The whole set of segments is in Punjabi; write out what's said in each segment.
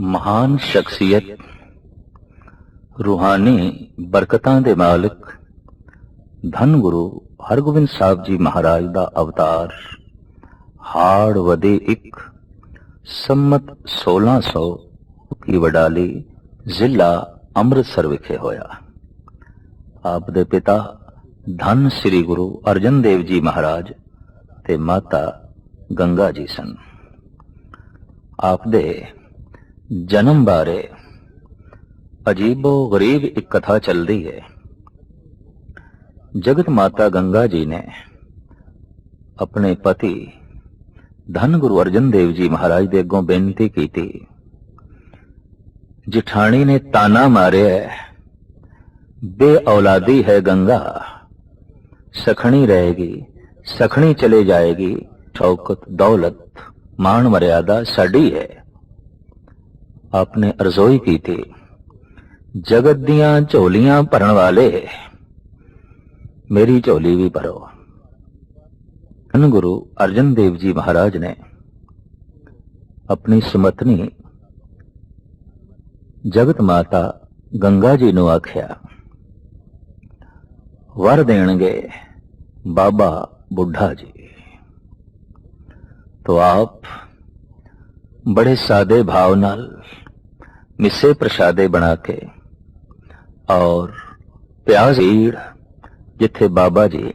ਮਹਾਨ ਸ਼ਖਸੀਅਤ, ਰੂਹਾਨੀ ਬਰਕਤਾਂ ਦੇ ਮਾਲਕ, ਧੰਨ ਗੁਰੂ ਹਰਗੋਬਿੰਦ ਸਾਹਿਬ ਜੀ ਮਹਾਰਾਜ ਦਾ ਅਵਤਾਰ, ਹਾੜ ਵਦੇ ਇੱਕ, ਸੰਮਤ 1600 ਕੀ ਵਡਾਲੀ ਜ਼ਿਲ੍ਹਾ ਅੰਮ੍ਰਿਤਸਰ ਵਿਖੇ ਹੋਇਆ। ਆਪ ਦੇ ਪਿਤਾ ਧੰਨ ਸ੍ਰੀ ਗੁਰੂ ਅਰਜਨ ਦੇਵ ਜੀ ਮਹਾਰਾਜ ਤੇ ਮਾਤਾ ਗੰਗਾ ਜੀ ਸਨ। ਆਪ ਦੇ ਜਨਮ ਬਾਰੇ ਅਜੀਬੋ ਗਰੀਬ ਇੱਕ ਕਥਾ ਚੱਲਦੀ ਹੈ। ਜਗਤ ਮਾਤਾ ਗੰਗਾ ਜੀ ਨੇ ਆਪਣੇ ਪਤੀ ਧੰਨ ਗੁਰੂ ਅਰਜਨ ਦੇਵ ਜੀ ਮਹਾਰਾਜ ਦੇ ਅੱਗੋਂ ਬੇਨਤੀ ਕੀਤੀ, ਜਿਠਾਣੀ ਨੇ ਤਾਨਾ ਮਾਰਿਆ ਬੇ ਔਲਾਦੀ ਹੈ ਗੰਗਾ, ਸਖਣੀ ਰਹੇਗੀ, ਸਖਣੀ ਚਲੇ ਜਾਏਗੀ ਸ਼ੌਕਤ ਦੌਲਤ, ਮਾਣ ਮਰਿਆਦਾ ਸਾਡੀ ਹੈ। ਆਪਨੇ ਅਰਜ਼ੋਈ ਕੀਤੀ। ਜਗਤ ਦੀਆਂ ਝੋਲੀਆਂ ਭਰਨ ਵਾਲੇ, ਮੇਰੀ ਝੋਲੀ ਵੀ ਭਰੋ। ਧੰਨ ਗੁਰੂ ਅਰਜਨ ਦੇਵ ਜੀ ਮਹਾਰਾਜ ਨੇ ਆਪਣੀ ਸਮਤਨੀ ਜਗਤ ਮਾਤਾ ਗੰਗਾ ਜੀ ਨੂੰ ਆਖਿਆ, ਵਰ ਦੇਣਗੇ ਬਾਬਾ ਬੁੱਢਾ ਜੀ। ਤੋ ਆਪ ਬੜੇ ਸਾਦੇ ਭਾਵ ਨਾਲ ਮਿੱਸੇ ਪ੍ਰਸ਼ਾਦੇ ਬਣਾ ਕੇ ਔਰ ਪਿਆਜ਼ ਈੜ ਜਿੱਥੇ ਬਾਬਾ ਜੀ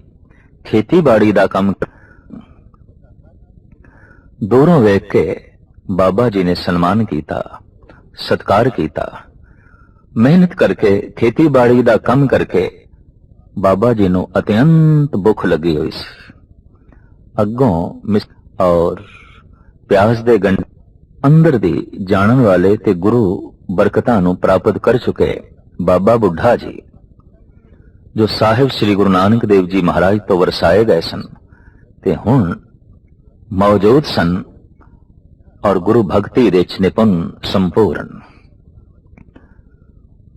ਖੇਤੀਬਾੜੀ ਦਾ ਕੰਮ ਦੂਰੋਂ ਵੇਖ ਕੇ ਬਾਬਾ ਜੀ ਨੇ ਸਨਮਾਨ ਕੀਤਾ ਸਤਕਾਰ ਕੀਤਾ ਮਿਹਨਤ ਕਰਕੇ ਖੇਤੀਬਾੜੀ ਦਾ ਕੰਮ ਕਰਕੇ ਬਾਬਾ ਜੀ ਨੂੰ ਅਤਿਅੰਤ ਭੁੱਖ ਲੱਗੀ ਹੋਈ ਸੀ ਅੱਗੋਂ ਮਿਸ ਔਰ ਪਿਆਸ ਦੇ ਗੰਡ ਅੰਦਰ ਦੀ ਜਾਣਨ ਵਾਲੇ ਤੇ ਗੁਰੂ ਬਰਕਤਾਂ ਨੂੰ ਪ੍ਰਾਪਤ ਕਰ ਚੁੱਕੇ ਬਾਬਾ ਬੁੱਢਾ ਜੀ, ਜੋ ਸਾਹਿਬ ਸ੍ਰੀ ਗੁਰੂ ਨਾਨਕ ਦੇਵ ਜੀ ਮਹਾਰਾਜ ਤੋਂ ਵਰਸਾਏ ਗਏ ਸਨ ਤੇ ਹੁਣ ਮੌਜੂਦ ਸਨ ਔਰ ਗੁਰੂ ਭਗਤੀ ਦੇ ਨਿਪੁੰਨ ਸੰਪੂਰਨ।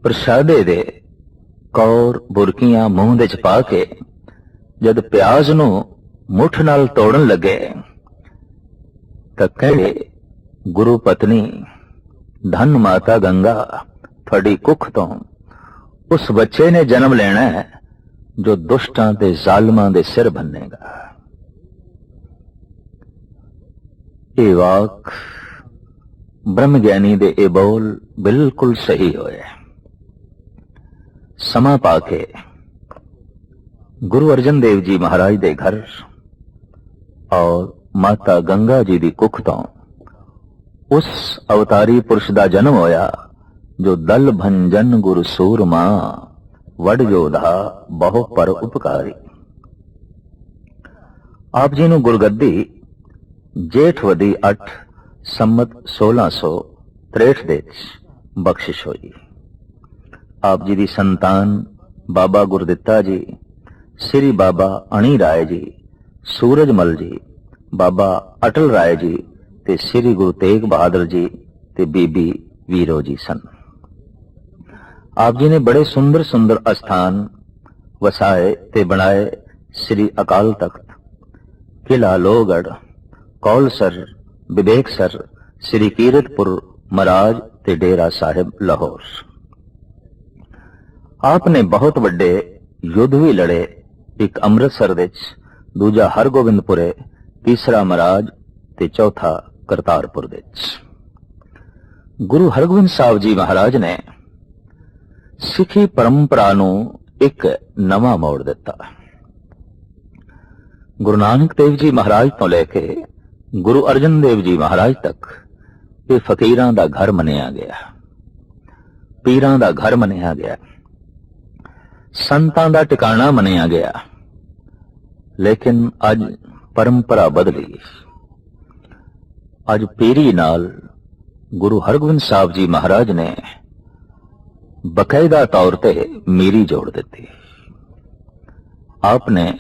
ਪ੍ਰਸ਼ਾਦੇ ਦੇ ਕੌਰ ਬੁਰਕੀਆਂ ਮੂੰਹ ਦੇ ਚ ਪਾ ਕੇ ਜਦ ਪਿਆਜ਼ ਨੂੰ ਮੁੱਠ ਨਾਲ ਤੋੜਨ ਲੱਗੇ ਤਾਂ ਕਹੇ, ਗੁਰੂ ਪਤਨੀ ਧਨ ਮਾਤਾ ਗੰਗਾ, ਤੁਹਾਡੀ ਕੁੱਖ ਤੋਂ। ਉਸ ਬੱਚੇ ਨੇ ਜਨਮ ਲੈਣਾ ਹੈ, ਜੋ ਦੁਸ਼ਟਾਂ ਤੇ ਜ਼ਾਲਮਾਂ ਦੇ ਸਿਰ ਬੰਨੇਗਾ। ਇਹ ਵਾਕ ਬ੍ਰਹਮ ਗਿਆਨੀ ਦੇ ਇਹ ਬੋਲ ਬਿਲਕੁਲ ਸਹੀ ਹੋਏ ਸਮਾਂ ਪਾ ਕੇ ਗੁਰੂ ਅਰਜਨ ਦੇਵ ਜੀ ਮਹਾਰਾਜ ਦੇ ਘਰ ਔਰ ਮਾਤਾ ਗੰਗਾ ਜੀ ਦੀ ਕੁੱਖ ਤੋਂ। ਉਸ ਅਵਤਾਰੀ ਪੁਰਸ਼ ਦਾ ਜਨਮ ਹੋਇਆ, ਜੋ ਦਲ ਭੰਜਨ ਗੁਰ ਸੂਰਮਾ ਵਡ ਜੋਧਾ ਬਹੁ ਪਰ ਉਪਕਾਰੀ। ਆਪ ਜੀ ਨੂੰ ਗੁਰਗੱਦੀ ਜੇਠਵਦੀ 8 ਸੰਮਤ 1663 ਦੇ ਵਿੱਚ ਬਖਸ਼ਿਸ਼ ਹੋਈ। ਆਪ ਜੀ ਦੀ ਸੰਤਾਨ ਬਾਬਾ ਗੁਰਦਿੱਤਾ ਜੀ, ਸ੍ਰੀ ਬਾਬਾ ਅਣੀ ਰਾਏ ਜੀ, ਸੂਰਜਮਲ ਜੀ, ਬਾਬਾ ਅਟਲ ਰਾਏ ਜੀ ਤੇ ਸ੍ਰੀ ਗੁਰੂ ਤੇਗ ਬਹਾਦਰ ਜੀ ਤੇ ਬੀਬੀ ਵੀਰੋ ਜੀ ਸਨ। ਆਪ ਜੀ ਨੇ ਬੜੇ ਸੁੰਦਰ ਸੁੰਦਰ ਅਸਥਾਨ ਵਸਾਏ ਤੇ ਬਣਾਏ ਸ੍ਰੀ ਅਕਾਲ ਤਖਤ ਕਿਲਾ ਲੋਹਗੜ ਕੌਲਸਰ ਵਿਵੇਕਸਰ ਸ੍ਰੀ ਕੀਰਤਪੁਰ ਮਹਾਰਾਜ ਤੇ ਡੇਰਾ ਸਾਹਿਬ ਲਾਹੌਰ। ਆਪ ਨੇ ਬਹੁਤ ਵੱਡੇ ਯੁੱਧ ਵੀ ਲੜੇ। ਇੱਕ ਅੰਮ੍ਰਿਤਸਰ ਵਿੱਚ, ਦੂਜਾ ਹਰਗੋਬਿੰਦਪੁਰੇ, ਤੀਸਰਾ ਮਹਾਰਾਜ ਤੇ ਚੌਥਾ ਕਰਤਾਰਪੁਰ ਵਿੱਚ। ਗੁਰੂ ਹਰਗੋਬਿੰਦ ਸਾਹਿਬ ਜੀ ਮਹਾਰਾਜ ਨੇ ਸਿੱਖੀ ਪਰੰਪਰਾ ਨੂੰ ਇੱਕ ਨਵਾਂ ਮੋੜ ਦਿੱਤਾ। ਗੁਰੂ ਨਾਨਕ ਦੇਵ ਜੀ ਮਹਾਰਾਜ ਤੋਂ ਲੈ ਕੇ ਗੁਰੂ ਅਰਜਨ ਦੇਵ ਜੀ ਮਹਾਰਾਜ ਤੱਕ ਇਹ ਫਕੀਰਾਂ ਦਾ ਘਰ ਮੰਨਿਆ ਗਿਆ। ਪੀਰਾਂ ਦਾ ਘਰ ਮੰਨਿਆ ਗਿਆ। ਸੰਤਾਂ ਦਾ ਟਿਕਾਣਾ ਮੰਨਿਆ ਗਿਆ। ਲੇਕਿਨ ਅੱਜ ਪਰੰਪਰਾ ਬਦਲੀ। ਅੱਜ ਪੀਰੀ ਨਾਲ ਗੁਰੂ ਹਰਗੋਬਿੰਦ ਸਾਹਿਬ ਜੀ ਮਹਾਰਾਜ ਨੇ ਬਕਾਇਦਾ ਤੌਰ ਤੇ ਮੇਰੀ ਜੋੜ ਦਿੱਤੀ। ਆਪ ਨੇ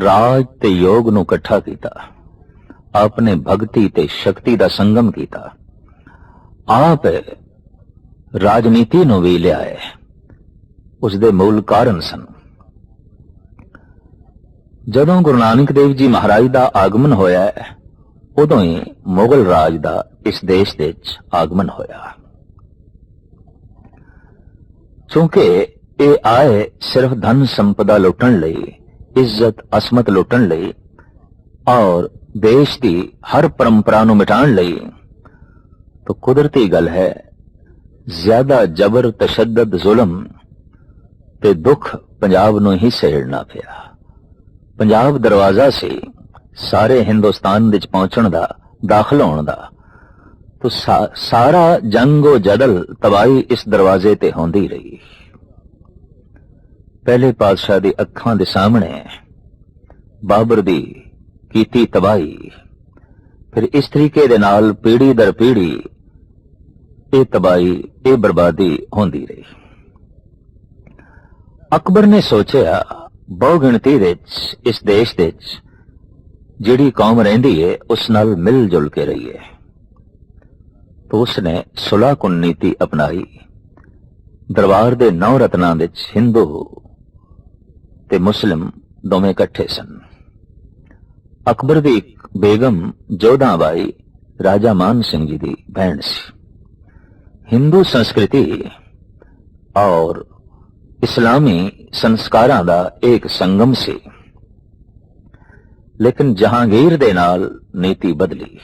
ਰਾਜ ਤੇ ਯੋਗ ਨੂੰ ਇਕੱਠਾ ਕੀਤਾ। ਆਪ ਨੇ ਭਗਤੀ ਤੇ ਸ਼ਕਤੀ ਦਾ ਸੰਗਮ ਕੀਤਾ। ਆਪ ਰਾਜਨੀਤੀ ਨੂੰ ਵੀ ਲਿਆਏ। ਉਸ ਦੇ ਮੂਲ ਕਾਰਨ ਸਨ। ਜਦੋਂ ਗੁਰੂ ਨਾਨਕ ਦੇਵ ਜੀ ਮਹਾਰਾਜ ਦਾ ਆਗਮਨ ਹੋਇਆ ਉਦੋਂ ਹੀ ਮੁਗਲ ਰਾਜ ਦਾ ਇਸ ਦੇਸ਼ ਦੇ ਵਿੱਚ ਆਗਮਨ ਹੋਇਆ। ਕਿਉਂਕਿ ਇਹ ਆਏ ਸਿਰਫ ਧਨ ਸੰਪਦਾ ਲੁੱਟਣ ਲਈ, ਇੱਜ਼ਤ, ਅਸਮਤ ਲੁੱਟਣ ਲਈ ਔਰ ਦੇਸ਼ ਦੀ ਹਰ ਪਰੰਪਰਾ ਨੂੰ ਮਿਟਾਉਣ ਲਈ, ਤਾਂ ਕੁਦਰਤੀ ਗੱਲ ਹੈ, ਜ਼ਿਆਦਾ ਜ਼ਬਰ, ਤਸ਼ੱਦਦ, ਜ਼ੁਲਮ ਤੇ ਦੁੱਖ ਪੰਜਾਬ ਨੂੰ ਹੀ ਸਹਿੜਨਾ ਪਿਆ। ਪੰਜਾਬ ਦਰਵਾਜ਼ਾ ਸੀ ਸਾਰੇ ਹਿੰਦੁਸਤਾਨ ਵਿੱਚ ਪਹੁੰਚਣ ਦਾ, ਦਾਖਲ ਹੋਣ ਦਾ। ਤੋ ਸਾਰਾ ਜੰਗੋ ਜਦਲ ਤਬਾਹੀ ਇਸ ਦਰਵਾਜ਼ੇ ਤੇ ਹੁੰਦੀ ਰਹੀ। ਪਹਿਲੇ ਪਾਤਸ਼ਾਹ ਦੀ ਅੱਖਾਂ ਦੇ ਸਾਹਮਣੇ ਬਾਬਰ ਦੀ ਕੀਤੀ ਤਬਾਹੀ, ਫਿਰ ਇਸ ਤਰੀਕੇ ਦੇ ਨਾਲ ਪੀੜੀ ਦਰ ਪੀੜੀ ਇਹ ਤਬਾਹੀ, ਇਹ ਬਰਬਾਦੀ ਹੁੰਦੀ ਰਹੀ। ਅਕਬਰ ਨੇ ਸੋਚਿਆ ਬਹੁ ਗਿਣਤੀ ਵਿੱਚ, ਇਸ ਦੇਸ਼ ਦੇ ਵਿੱਚ ਜਿਹੜੀ ਕੌਮ ਰਹਿੰਦੀ ਏ, ਉਸ ਨਾਲ ਮਿਲ ਜੁਲ ਕੇ ਰਹੀਏ ਤਾਂ ਉਸ ਨੇ ਸੁਲ੍ਹਾ ਕੁਨ ਨੀਤੀ ਅਪਣਾਈ। ਦਰਬਾਰ ਦੇ ਨੌ ਰਤਨਾਂ ਵਿੱਚ ਹਿੰਦੂ ਤੇ ਮੁਸਲਿਮ ਦੋਵੇਂ ਇਕੱਠੇ ਸਨ। ਅਕਬਰ ਦੀ ਇੱਕ ਬੇਗਮ ਜੋਧਾਬਾਈ ਰਾਜਾ ਮਾਨ ਸਿੰਘ ਜੀ ਦੀ ਭੈਣ ਸੀ। ਹਿੰਦੂ ਸੰਸਕ੍ਰਿਤੀ ਔਰ ਇਸਲਾਮੀ ਸੰਸਕਾਰਾਂ ਦਾ ਇੱਕ ਸੰਗਮ ਸੀ। ਲੇਕਿਨ ਜਹਾਂਗੀਰ ਦੇ ਨਾਲ ਨੀਤੀ ਬਦਲੀ।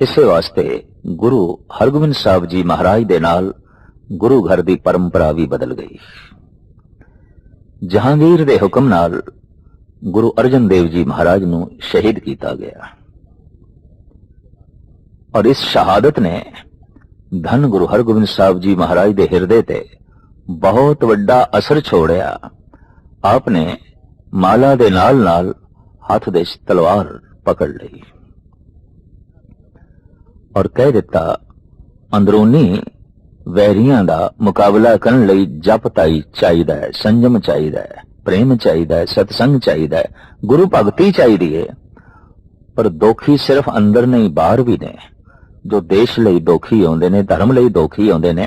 ਇਸੇ ਵਾਸਤੇ ਗੁਰੂ ਹਰਗੋਬਿੰਦ ਸਾਹਿਬ ਜੀ ਮਹਾਰਾਜ ਦੇ ਨਾਲ ਗੁਰੂ ਘਰ ਦੀ ਪਰੰਪਰਾ ਵੀ ਬਦਲ ਗਈ। ਜਹਾਂਗੀਰ ਦੇ ਹੁਕਮ ਨਾਲ ਗੁਰੂ ਅਰਜਨ ਦੇਵ ਜੀ ਮਹਾਰਾਜ ਨੂੰ ਸ਼ਹੀਦ ਕੀਤਾ ਗਿਆ। ਔਰ ਇਸ ਸ਼ਹਾਦਤ ਨੇ ਧੰਨ ਗੁਰੂ ਹਰਗੋਬਿੰਦ ਸਾਹਿਬ ਜੀ ਮਹਾਰਾਜ ਦੇ ਹਿਰਦੇ ਤੇ ਬਹੁਤ ਵੱਡਾ ਅਸਰ ਛੋੜਿਆ। ਆਪਨੇ ਮਾਲਾ ਦੇ ਨਾਲ ਨਾਲ ਹੱਥ ਦੇ ਤਲਵਾਰ ਪਕੜ ਲਈ ਔਰ ਕਹਿ ਦਿੱਤਾ ਅੰਦਰੂਨੀ ਵੈਰੀਆਂ ਦਾ ਮੁਕਾਬਲਾ ਕਰਨ ਲਈ ਜਪ ਤਾਈ ਚਾਹੀਦਾ ਹੈ ਸੰਜਮ ਚਾਹੀਦਾ ਹੈ ਪ੍ਰੇਮ ਚਾਹੀਦਾ ਹੈ ਸਤਸੰਗ ਚਾਹੀਦਾ ਹੈ ਗੁਰੂ ਭਗਤੀ ਚਾਹੀਦੀ ਹੈ ਪਰ ਦੋਖੀ ਸਿਰਫ ਅੰਦਰ ਨਹੀਂ ਬਾਹਰ ਵੀ ਨੇ ਜੋ ਦੇਸ਼ ਲਈ ਦੋਖੀ ਆਉਂਦੇ ਨੇ ਧਰਮ ਲਈ ਦੋਖੀ ਆਉਂਦੇ ਨੇ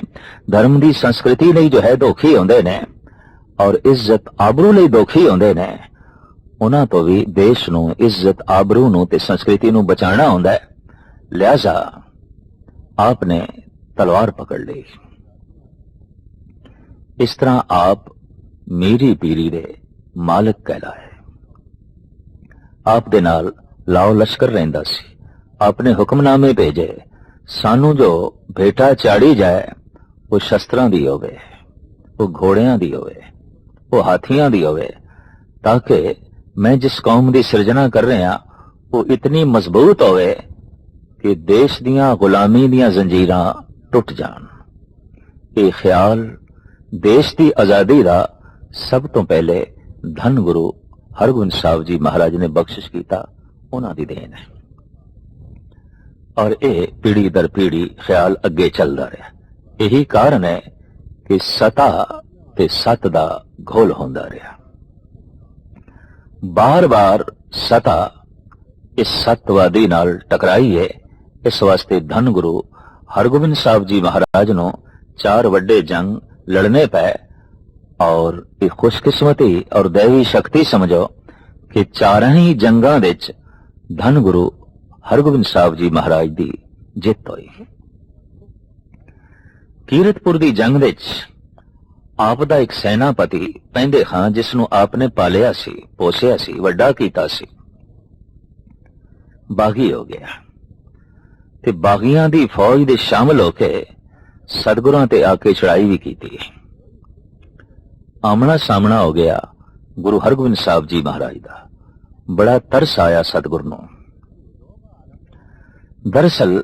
ਧਰਮ ਦੀ ਸੰਸਕ੍ਰਿਤੀ ਲਈ ਜੋ ਹੈ ਦੋਖੀ ਆਉਂਦੇ ਨੇ ਔਰ ਇੱਜ਼ਤ ਆਬਰੂ ਲਈ ਦੋਖੀ ਆਉਂਦੇ ਨੇ ਉਹਨਾਂ ਤੋਂ ਵੀ ਦੇਸ਼ ਨੂੰ, ਇੱਜ਼ਤ, ਆਬਰੂ ਨੂੰ ਤੇ ਸੰਸਕ੍ਰਿਤੀ ਨੂੰ ਬਚਾਉਣਾ ਹੁੰਦਾ ਹੈ। ਲਿਆਜ਼ਾ ਆਪ ਨੇ ਤਲਵਾਰ ਪਕੜ ਲਈ। ਇਸ ਤਰ੍ਹਾਂ ਆਪ ਮੇਰੀ ਪੀਰੀ ਦੇ ਮਾਲਕ ਕਹਿਲਾਏ। ਆਪ ਦੇ ਨਾਲ ਲਾਓ ਲਸ਼ਕਰ ਰਹਿੰਦਾ ਸੀ। ਆਪਨੇ ਹੁਕਮਨਾਮੇ ਭੇਜੇ। ਸਾਨੂੰ ਜੋ ਭੇਟਾ ਚਾੜੀ ਜਾਏ, ਉਹ ਸ਼ਸਤਰਾਂ ਦੀ ਹੋਵੇ, ਉਹ ਘੋੜਿਆਂ ਦੀ ਹੋਵੇ, ਉਹ ਹਾਥੀਆਂ ਦੀ ਹੋਵੇ, ਤਾਂ ਕਿ ਮੈਂ ਜਿਸ ਕੌਮ ਦੀ ਸਿਰਜਣਾ ਕਰ ਰਿਹਾ, ਉਹ ਇਤਨੀ ਮਜ਼ਬੂਤ ਹੋਵੇ ਕਿ ਦੇਸ਼ ਦੀਆਂ ਗੁਲਾਮੀ ਦੀਆਂ ਜ਼ੰਜੀਰਾਂ ਟੁੱਟ ਜਾਣ। ਇਹ ਖਿਆਲ ਦੇਸ਼ ਦੀ ਆਜ਼ਾਦੀ ਦਾ ਸਭ ਤੋਂ ਪਹਿਲੇ ਧੰਨ ਗੁਰੂ ਹਰਗੋਬਿੰਦ ਸਾਹਿਬ ਜੀ ਮਹਾਰਾਜ ਨੇ ਬਖਸ਼ਿਸ਼ ਕੀਤਾ, ਉਹਨਾਂ ਦੀ ਦੇਣ ਹੈ। ਔਰ ਇਹ ਪੀੜੀ ਦਰ ਪੀੜੀ ਖਿਆਲ ਅੱਗੇ ਚੱਲਦਾ ਰਿਹਾ। ਇਹੀ ਕਾਰਨ ਹੈ ਕਿ ਸਤਾ ਤੇ ਸਤ ਦਾ ਘੋਲ ਹੁੰਦਾ ਰਿਹਾ। ਬਾਰ-ਬਾਰ ਸਤਾ ਇਸ ਸਤਵਾਦੀ ਨਾਲ ਟਕਰਾਈ ਹੈ ਇਸ ਵਾਸਤੇ ਧੰਨ ਗੁਰੂ ਹਰਗੋਬਿੰਦ ਸਾਹਿਬ ਜੀ ਮਹਾਰਾਜ ਨੂੰ ਚਾਰ ਵੱਡੇ ਜੰਗ ਲੜਨੇ ਪਏ ਔਰ ਇਹ ਖੁਸ਼ਕਿਸਮਤੀ ਔਰ ਦੇਵੀ ਸ਼ਕਤੀ ਸਮਝੋ ਕਿ ਚਾਰਾਂ ਹੀ ਜੰਗਾਂ ਵਿੱਚ ਧੰਨ ਗੁਰੂ ਹਰਗੋਬਿੰਦ ਸਾਹਿਬ ਜੀ ਮਹਾਰਾਜ ਦੀ ਜਿੱਤ ਹੋਈ। ਕੀਰਤਪੁਰ ਦੀ ਜੰਗ ਵਿੱਚ ਆਪ ਦਾ ਇੱਕ ਸੈਨਾਪਤੀ ਪੈਂਦੇ ਹਾਂ ਜਿਸ ਨੂੰ ਆਪ ਨੇ ਪਾਲਿਆ ਸੀ, ਪੋਸਿਆ ਸੀ, ਵੱਡਾ ਕੀਤਾ ਸੀ। ਬਾਗੀ ਹੋ ਗਿਆ। ਤੇ ਬਾਗੀਆਂ ਦੀ ਫੌਜ ਦੇ ਸ਼ਾਮਲ ਹੋ ਕੇ ਸਤਗੁਰਾਂ ਤੇ ਆ ਕੇ ਚੜਾਈ ਵੀ ਕੀਤੀ। ਆਮਣਾ ਸਾਹਮਣਾ ਹੋ ਗਿਆ ਗੁਰੂ ਹਰਗੋਬਿੰਦ ਸਾਹਿਬ ਜੀ ਮਹਾਰਾਜ ਦਾ। ਬੜਾ ਤਰਸ ਆਇਆ ਸਤਗੁਰ ਨੂੰ। ਦਰਸਲ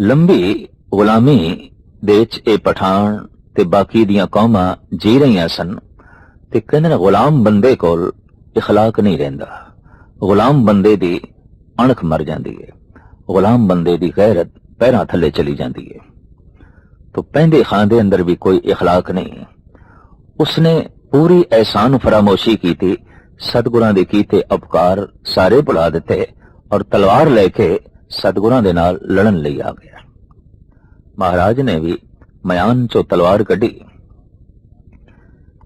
ਲੰਬੀ ਗੁਲਾਮੀ ਦੇ ਵਿੱਚ ਇਹ ਪਠਾਨ ਤੇ ਬਾਕੀ ਦੀਆਂ ਕੌਮਾਂ ਜੀ ਰਹੀਆਂ ਸਨ ਤੇ ਕਹਿੰਦੇ ਨੇ ਗੁਲਾਮ ਬੰਦੇ ਕੋਲ اخلاق ਨਹੀਂ ਰਹਿੰਦਾ ਗੁਲਾਮ ਬੰਦੇ ਦੀ ਅਣਖ ਮਰ ਜਾਂਦੀ ਹੈ ਗੁਲਾਮ ਬੰਦੇ ਦੀ ਗੈਰਤ ਪੈਰਾਂ ਥੱਲੇ ਚਲੀ ਜਾਂਦੀ ਹੈ तो ਪੈਂਦੇ ਖਾਂ ਦੇ ਅੰਦਰ ਵੀ ਕੋਈ اخلاق ਨਹੀਂ ਉਸਨੇ ਪੂਰੀ ਐਸਾਨ ਫਰਾਮੋਸ਼ੀ ਕੀਤੀ ਸਤਗੁਰਾਂ ਦੇ ਕੀਤੇ ਉਪਕਾਰ ਸਾਰੇ ਭੁਲਾ ਦਿੱਤੇ ਔਰ ਤਲਵਾਰ ਲੈ ਕੇ ਸਤਗੁਰਾਂ ਦੇ ਨਾਲ ਲੜਨ ਲਈ ਆ ਗਿਆ ਮਹਾਰਾਜ ਨੇ ਵੀ ਮਿਆਨ ਚੋਂ ਤਲਵਾਰ ਕੱਢੀ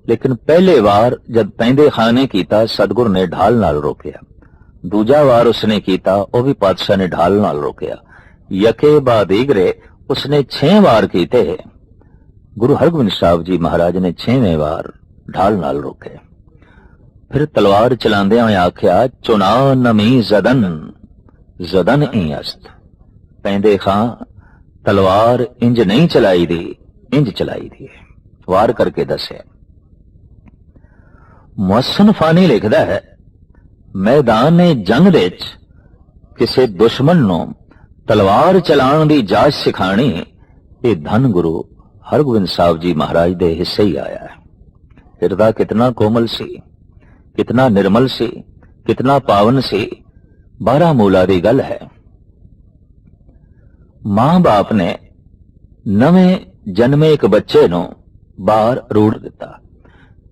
ਲੇਕਿਨ ਪਹਿਲੇ ਵਾਰ ਜਦ ਪੈਂਦੇ ਖਾਂ ਨੇ ਕੀਤਾ ਸਤਗੁਰ ਨੇ ਢਾਲ ਨਾਲ ਰੋਕਿਆ ਦੂਜਾ ਵਾਰ ਉਸਨੇ ਕੀਤਾ ਉਹ ਵੀ ਪਾਤਸ਼ਾਹ ਨੇ ਢਾਲ ਨਾਲ ਰੋਕਿਆ ਯਕੇ ਬਾਦੀਗਰੇ ਉਸਨੇ 6 ਵਾਰ ਕੀਤੇ ਗੁਰੂ ਹਰਗੋਬਿੰਦ ਸਾਹਿਬ ਜੀ ਮਹਾਰਾਜ ਨੇ 6ਵੇਂ ਵਾਰ ਢਾਲ ਨਾਲ ਰੋਕੇ ਫਿਰ ਤਲਵਾਰ ਚਲਾਉਂਦਿਆਂ ਹੋਇਆ ਆਖਿਆ ਚੁਨਾ ਨਮੀ ਜ਼ਦਨ ਜ਼ਦਨ ਹੀ ਅਸਤ ਪੈਂਦੇ ਖਾਂ ਤਲਵਾਰ ਇੰਜ ਨਹੀਂ ਚਲਾਈ ਦੀ, ਇੰਜ ਚਲਾਈ ਦੀ ਹੈ। ਵਾਰ ਕਰਕੇ ਦੱਸਿਆ, ਮੁਹਸਨ ਫਾਨੀ ਲਿਖਦਾ ਹੈ, ਮੈਦਾਨ ਜੰਗ ਦੇ ਵਿੱਚ ਕਿਸੇ ਦੁਸ਼ਮਣ ਨੂੰ ਤਲਵਾਰ ਚਲਾਉਣ ਦੀ ਜਾਚ ਸਿਖਾਣੀ, ਇਹ ਧੰਨ ਗੁਰੂ ਹਰਗੋਬਿੰਦ ਸਾਹਿਬ ਜੀ ਮਹਾਰਾਜ ਦੇ ਹਿੱਸੇ ਹੀ ਆਇਆ ਹੈ ਹਿਰਦਾ ਕਿਤਨਾ ਕੋਮਲ ਸੀ, ਕਿਤਨਾ ਨਿਰਮਲ ਸੀ, ਕਿਤਨਾ ਪਾਵਨ ਸੀ, ਬਾਰਾ ਮੂਲਾ ਦੀ ਗੱਲ ਹੈ ਮਾਂ-ਬਾਪ ਨੇ ਨਵੇਂ ਜਨਮੇ ਇੱਕ ਬੱਚੇ ਨੂੰ ਬਾਹਰ ਰੂੜ ਦਿੱਤਾ।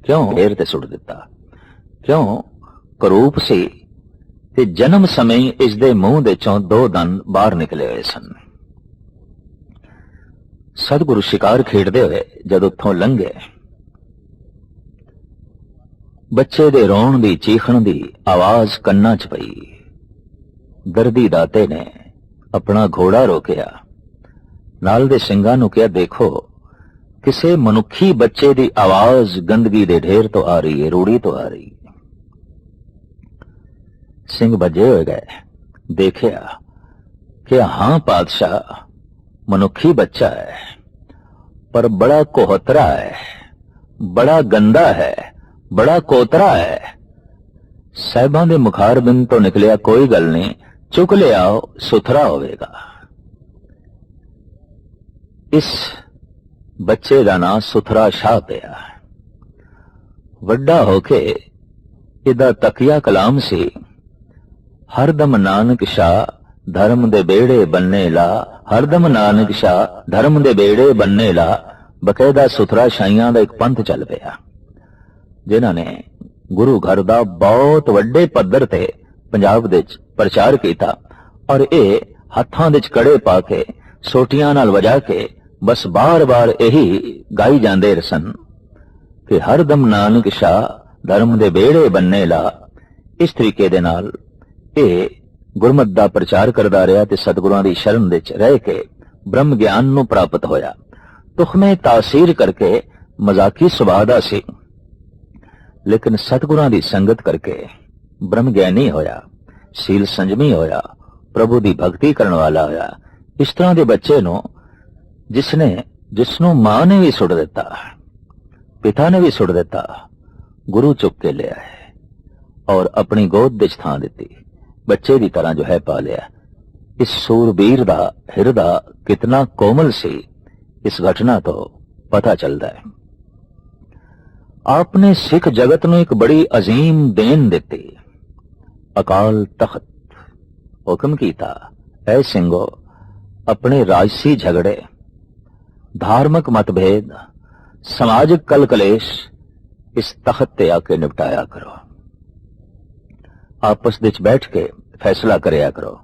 ਕਿਉਂ? ਢੇਰ ਤੇ ਸੁੱਟ ਦਿੱਤਾ। ਕਿਉਂ? ਕਰੂਪ ਸੀ ਤੇ ਜਨਮ ਸਮੇਂ ਹੀ ਇਸ ਦੇ ਮੂੰਹ ਦੇ ਚੋਂ ਦੋ ਦੰਦ ਬਾਹਰ ਨਿਕਲੇ ਹੋਏ ਸਨ। ਸਤਿਗੁਰੂ ਸ਼ਿਕਾਰ ਖੇਡਦੇ ਹੋਏ ਜਦ ਉੱਥੋਂ ਲੰਘੇ, ਬੱਚੇ ਦੇ ਰੋਣ ਦੀ ਚੀਖਣ ਦੀ ਆਵਾਜ਼ ਕੰਨਾਂ 'ਚ ਪਈ। ਦਰਦੀ ਦਾਤੇ ਨੇ ਆਪਣਾ ਘੋੜਾ ਰੋਕਿਆ। ਨਾਲ ਦੇ ਸਿੰਘਾਂ ਨੂੰ ਕਿਹਾ, ਦੇਖੋ, ਕਿਸੇ ਮਨੁੱਖੀ ਬੱਚੇ ਦੀ ਆਵਾਜ਼ ਗੰਦਗੀ ਦੇ ਢੇਰ ਤੋਂ ਆ ਰਹੀ ਹੈ ਰੂੜੀ ਤੋਂ ਆ ਰਹੀ ਹੈ ਸਿੰਘ ਬਜੇ ਹੋਏ ਗਏ। ਦੇਖਿਆ ਕਿ ਹਾਂ, ਪਾਤਸ਼ਾਹ, ਮਨੁੱਖੀ ਬੱਚਾ ਹੈ, ਪਰ ਬੜਾ ਕੋਹਤਰਾ ਹੈ, ਬੜਾ ਗੰਦਾ ਹੈ, ਬੜਾ ਕੋਤਰਾ ਹੈ। ਸਾਹਿਬਾਂ ਦੇ ਮੁਖਾਰਬਿੰਦ ਤੋਂ ਨਿਕਲਿਆ ਕੋਈ ਗੱਲ ਨਹੀਂ। ਚੁੱਕ ਲਿਆਓ ਸੁਥਰਾ ਹੋਵੇਗਾ। ਇਸ ਬੱਚੇ ਦਾ ਨਾਂ ਸੁਥਰਾ ਸ਼ਾਹ ਪਿਆ। ਵੱਡਾ ਹੋ ਕੇ ਇਹਦਾ ਤਕੀਆ ਕਲਾਮ ਸੀ, ਹਰਦਮ ਨਾਨਕ ਸ਼ਾਹ ਧਰਮ ਦੇ ਬੇੜੇ ਬੰਨੇ ਲਾ, ਹਰਦਮ ਨਾਨਕ ਸ਼ਾਹ ਧਰਮ ਦੇ ਬੇੜੇ ਬੰਨੇ ਲਾ, ਬਕਾਇਦਾ ਸੁਥਰਾ ਸ਼ਾਈਆਂ ਦਾ ਇੱਕ ਪੰਥ ਚੱਲ ਪਿਆ, ਜਿਨ੍ਹਾਂ ਨੇ ਗੁਰੂ ਘਰ ਦਾ ਬਹੁਤ ਵੱਡੇ ਪੱਧਰ ਤੇ ਪੰਜਾਬ ਦੇ ਵਿੱਚ ਪ੍ਰਚਾਰ ਕੀਤਾ ਔਰ ਇਹ ਹੱਥਾਂ ਦੇ ਵਿੱਚ ਕੜੇ ਪਾ ਕੇ, ਸੋਟੀਆਂ ਨਾਲ ਵਜਾ ਕੇ ਬਸ ਬਾਰ-ਬਾਰ ਇਹੀ ਗਾਈ ਜਾਂਦੇ ਰਸਨ। ਕਿ ਹਰਦਮ ਨਾਨਕ ਸ਼ਾਹ ਧਰਮ ਦੇ ਬੇੜੇ ਬੰਨੇ ਲਾ। ਇਸ ਤਰੀਕੇ ਦੇ ਨਾਲ ਇਹ ਗੁਰਮਤ ਦਾ ਪ੍ਰਚਾਰ ਕਰਦਾ ਰਿਹਾ ਤੇ ਸਤਿਗੁਰਾਂ ਦੀ ਸ਼ਰਨ ਵਿੱਚ ਰਹਿ ਕੇ ਬ੍ਰਹਮ ਗਿਆਨ ਨੂੰ ਪ੍ਰਾਪਤ ਹੋਇਆ। ਤੁਖਮੇ ਤਾਸੀਰ ਕਰਕੇ ਮਜ਼ਾਕੀ ਸੁਭਾਅ ਦਾ ਸੀ। ਲੇਕਿਨ ਸਤਿਗੁਰਾਂ ਦੀ ਸੰਗਤ ਕਰਕੇ ਬ੍ਰਹਮ ਗਿਆਨੀ ਹੋਇਆ, ਸੀਲ ਸੰਜਮੀ ਹੋਇਆ, ਪ੍ਰਭੂ ਦੀ ਭਗਤੀ ਕਰਨ ਵਾਲਾ ਹੋਇਆ। ਇਸ ਤਰ੍ਹਾਂ ਦੇ ਬੱਚੇ ਨੂੰ ਜਿਸਨੇ ਜਿਸ ਨੂੰ ਮਾਂ ਨੇ ਵੀ ਸੁੱਟ ਦਿੱਤਾ, ਪਿਤਾ ਨੇ ਵੀ ਸੁੱਟ ਦਿੱਤਾ, ਗੁਰੂ ਚੁੱਕ ਕੇ ਲਿਆ ਹੈ ਔਰ ਆਪਣੀ ਗੋਦ ਵਿੱਚ ਥਾਂ ਦਿੱਤੀ। ਬੱਚੇ ਦੀ ਤਰ੍ਹਾਂ ਜੋ ਹੈ ਪਾ ਲਿਆ। ਇਸ ਸੂਰਬੀਰ ਦਾ ਹਿਰਦਾ ਕਿਤਨਾ ਕੋਮਲ ਸੀ, ਇਸ ਘਟਨਾ ਤੋਂ ਪਤਾ ਚੱਲਦਾ ਹੈ। ਆਪਨੇ ਸਿੱਖ ਜਗਤ ਨੂੰ ਇੱਕ ਬੜੀ ਅਜ਼ੀਮ ਦੇਣ ਦਿੱਤੀ। ਅਕਾਲ ਤਖਤ ਹੁਕਮ ਕੀਤਾ, ਐ ਸਿੰਘੋ, ਆਪਣੇ ਰਾਜਸੀ ਝਗੜੇ, ਧਾਰਮਿਕ ਮਤਭੇਦ, ਸਮਾਜਿਕ ਕਲਕਲੇਸ਼ ਇਸ ਤਖਤ ਤੇ ਆ ਕੇ ਨਿਪਟਾਇਆ ਕਰੋ। ਆਪਸ ਵਿੱਚ ਬੈਠ ਕੇ ਫੈਸਲਾ ਕਰਿਆ ਕਰੋ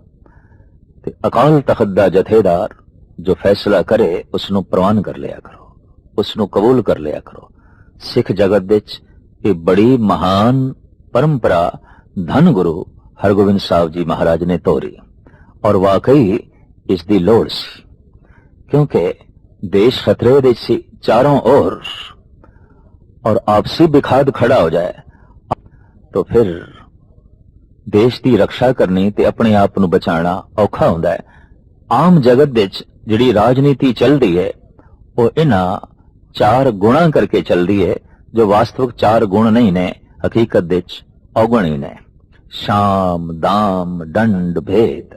ਤੇ ਅਕਾਲ ਤਖਤ ਦਾ ਜਥੇਦਾਰ ਜੋ ਫੈਸਲਾ ਕਰੇ ਉਸ ਨੂੰ ਪ੍ਰਵਾਨ ਕਰ ਲਿਆ ਕਰੋ ਉਸ ਨੂੰ ਕਬੂਲ ਕਰ ਲਿਆ ਕਰੋ। ਸਿੱਖ ਜਗਤ ਵਿੱਚ ਇਹ ਬੜੀ ਮਹਾਨ ਪਰੰਪਰਾ ਧੰਨ ਗੁਰੂ ਹਰਗੋਬਿੰਦ ਸਾਹਿਬ ਜੀ ਮਹਾਰਾਜ ਨੇ ਤੋਰੀ ਔਰ ਵਾਕਈ ਇਸ ਦੀ ਲੋੜ ਸੀ, ਕਿਉਂਕਿ ਦੇਸ਼ ਖਤਰੇ ਵਿੱਚ ਸੀ ਚਾਰੋਂ ओर ਔਰ ਆਪਸੀ ਵਿਖਾਦ ਖੜਾ ਹੋ ਜਾਏ, ਤਾਂ ਫਿਰ ਦੇਸ਼ ਦੀ ਰੱਖਿਆ ਕਰਨੀ ਤੇ ਆਪਣੇ ਆਪ ਨੂੰ ਬਚਾਉਣਾ ਔਖਾ ਹੁੰਦਾ ਹੈ। ਆਮ ਜਗਤ ਵਿੱਚ ਜਿਹੜੀ ਰਾਜਨੀਤੀ ਚੱਲਦੀ ਹੈ, ਉਹ ਇਹਨਾਂ ਚਾਰ ਗੁਣਾ ਕਰਕੇ ਚੱਲਦੀ ਹੈ, ਜੋ ਵਾਸਤਵਿਕ ਚਾਰ ਗੁਣ ਨਹੀਂ ਨੇ, ਹਕੀਕਤ ਵਿੱਚ ਔਗਣ ਹੀ ਨੇ। ਸ਼ਾਮ, ਦਾਮ ਡੰਡ ਭੇਦ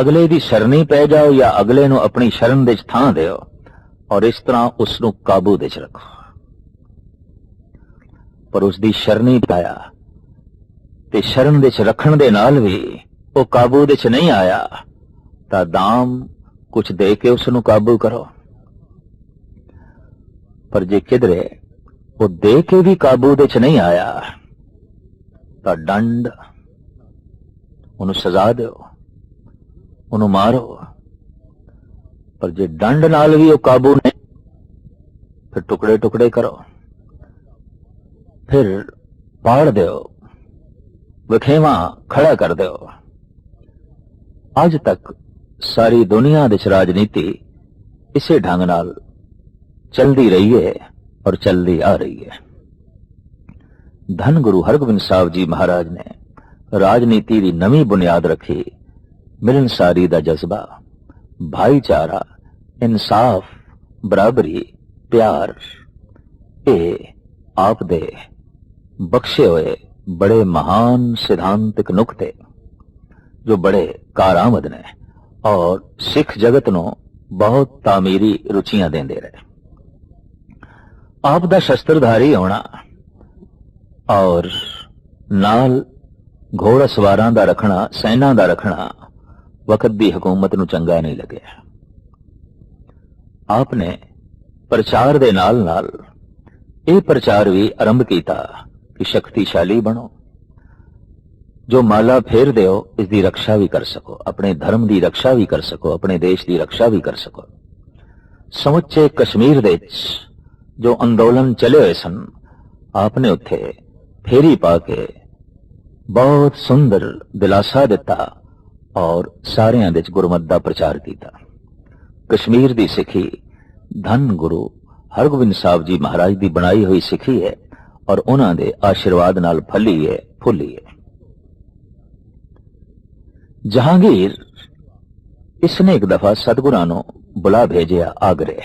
ਅਗਲੇ ਦੀ ਸ਼ਰਣੀ ਪੈ ਜਾਓ ਜਾਂ ਅਗਲੇ ਨੂੰ ਆਪਣੀ ਸ਼ਰਨ ਦੇ ਥਾਂ ਦਿਓ ਔਰ ਇਸ ਤਰ੍ਹਾਂ ਉਸ ਨੂੰ ਕਾਬੂ ਵਿੱਚ ਰੱਖੋ। ਪਰ ਉਸ ਦੀ ਸ਼ਰਣੀ ਪਾਇਆ ਤੇ ਸ਼ਰਨ ਵਿੱਚ ਰੱਖਣ ਦੇ ਨਾਲ ਵੀ ਉਹ ਕਾਬੂ ਵਿੱਚ ਨਹੀਂ ਆਇਆ ਤਾਂ ਦਾਮ ਕੁਝ ਦੇ ਕੇ ਉਸ ਨੂੰ ਕਾਬੂ ਕਰੋ। ਪਰ ਜੇ ਕਿਧਰੇ ਉਹ ਦੇ ਕੇ ਵੀ ਕਾਬੂ ਵਿੱਚ ਨਹੀਂ ਆਇਆ ਤਾਂ ਦੰਡ ਉਹਨੂੰ ਸਜ਼ਾ ਦਿਓ, ਉਹਨੂੰ ਮਾਰੋ। ਪਰ ਜੇ ਡੰਡ ਨਾਲ ਵੀ ਉਹ ਕਾਬੂ ਨਹੀਂ, ਫਿਰ ਟੁਕੜੇ ਟੁਕੜੇ ਕਰੋ। ਫਿਰ ਪਾੜ ਦਿਓ, ਵਖੇਵਾ ਖੜਾ ਕਰ ਦਿਓ। ਅੱਜ ਤੱਕ ਸਾਰੀ ਦੁਨੀਆ ਦੇ ਰਾਜਨੀਤੀ ਇਸੇ ਢੰਗ ਨਾਲ ਚਲਦੀ ਰਹੀ ਹੈ ਔਰ ਚੱਲਦੀ ਆ ਰਹੀ ਹੈ। ਧੰਨ ਗੁਰੂ ਹਰਗੋਬਿੰਦ ਸਾਹਿਬ ਜੀ ਮਹਾਰਾਜ ਨੇ ਰਾਜਨੀਤੀ ਦੀ ਨਵੀਂ ਬੁਨਿਆਦ ਰੱਖੀ। ਮਿਲਨਸਾਰੀ ਦਾ ਜਜ਼ਬਾ, ਭਾਈਚਾਰਾ, ਇਨਸਾਫ, ਬਰਾਬਰੀ, ਪਿਆਰ। ਇਹ ਆਪ ਦੇ ਬਖਸ਼ੇ ਹੋਏ ਬੜੇ ਮਹਾਨ ਸਿਧਾਂਤਿਕ ਨੁਕਤੇ ਜੋ ਬੜੇ ਕਾਰਾਮਦ ਨੇ ਔਰ ਸਿੱਖ ਜਗਤ ਨੂੰ ਬਹੁਤ ਤਾਮੀਰੀ ਰੁਚੀਆਂ ਦਿੰਦੇ ਰਹੇ। ਆਪ ਦਾ ਸ਼ਸਤਰਧਾਰੀ ਹੋਣਾ ਔਰ ਨਾਲ ਘੋੜਾ ਸਵਾਰਾਂ ਦਾ ਰੱਖਣਾ, ਸੈਨਾ ਦਾ ਰੱਖਣਾ ਵਕਤ ਦੀ ਹਕੂਮਤ ਨੂੰ ਚੰਗਾ ਨਹੀਂ ਲੱਗਿਆ। ਆਪ ਨੇ ਪ੍ਰਚਾਰ ਦੇ ਨਾਲ ਨਾਲ ਇਹ ਪ੍ਰਚਾਰ ਵੀ ਆਰੰਭ ਕੀਤਾ ਕਿ ਸ਼ਕਤੀਸ਼ਾਲੀ ਬਣੋ। ਜੋ ਮਾਲਾ ਫੇਰ ਦਿਓ, ਇਸ ਦੀ ਰੱਖਿਆ ਵੀ ਕਰ ਸਕੋ। ਆਪਣੇ ਧਰਮ ਦੀ ਰੱਖਿਆ ਵੀ ਕਰ ਸਕੋ। ਆਪਣੇ ਦੇਸ਼ ਦੀ ਰੱਖਿਆ ਵੀ ਕਰ ਸਕੋ। ਸਮੁੱਚੇ ਕਸ਼ਮੀਰ ਦੇ ਵਿੱਚ ਜੋ ਅੰਦੋਲਨ ਚਲੇ ਹੋਏ ਸਨ, ਆਪਨੇ ਉੱਥੇ ਫੇਰੀ ਪਾ ਕੇ ਬਹੁਤ ਸੁੰਦਰ ਦਿਲਾਸਾ ਦਿੱਤਾ ਔਰ ਸਾਰਿਆਂ ਦੇ ਵਿੱਚ ਗੁਰਮਤ ਦਾ ਪ੍ਰਚਾਰ ਕੀਤਾ। ਕਸ਼ਮੀਰ ਦੀ ਸਿੱਖੀ ਧੰਨ ਗੁਰੂ ਹਰਗੋਬਿੰਦ ਸਾਹਿਬ ਜੀ ਮਹਾਰਾਜ ਦੀ ਬਣਾਈ ਹੋਈ ਸਿੱਖੀ ਹੈ ਔਰ ਉਹਨਾਂ ਦੇ ਆਸ਼ੀਰਵਾਦ ਨਾਲ ਫਲੀ ਹੈ, ਫੁੱਲੀ ਹੈ। ਜਹਾਂਗੀਰ ਇਸਨੇ ਇੱਕ ਦਫਾ ਸਤਿਗੁਰਾਂ ਨੂੰ ਬੁਲਾ ਭੇਜਿਆ ਆਗਰੇ।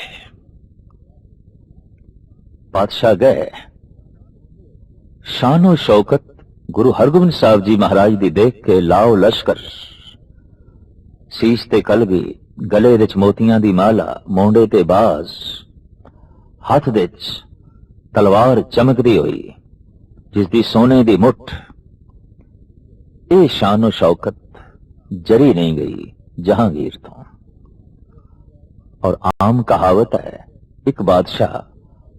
ਬਾਦਸ਼ਾਹ ਗਏ। ਸ਼ਾਨੋ ਸ਼ੌਕਤ ਗੁਰੂ ਹਰਗੋਬਿੰਦ ਸਾਹਿਬ ਜੀ ਮਹਾਰਾਜ ਦੀ ਦੇਖ ਕੇ ਲਾਓ ਲਸ਼ਕਰ। ਸੀਸ ਤੇ ਕਲਗੀ, ਗਲੇ ਵਿੱਚ ਮੋਤੀਆਂ ਦੀ ਮਾਲਾ, ਮੋਢੇ ਤੇ ਬਾਜ਼। ਹੱਥ ਵਿੱਚ ਤਲਵਾਰ ਚਮਕਦੀ ਹੋਈ, ਜਿਸ ਦੀ ਸੋਨੇ ਦੀ ਮੁੱਠ। ਇਹ ਸ਼ਾਨੋ ਸ਼ੌਕਤ ਜਰੀ ਨਹੀਂ ਗਈ ਜਹਾਂਗੀਰ ਤੋਂ। ਔਰ ਆਮ ਕਹਾਵਤ ਹੈ, ਇੱਕ ਬਾਦਸ਼ਾਹ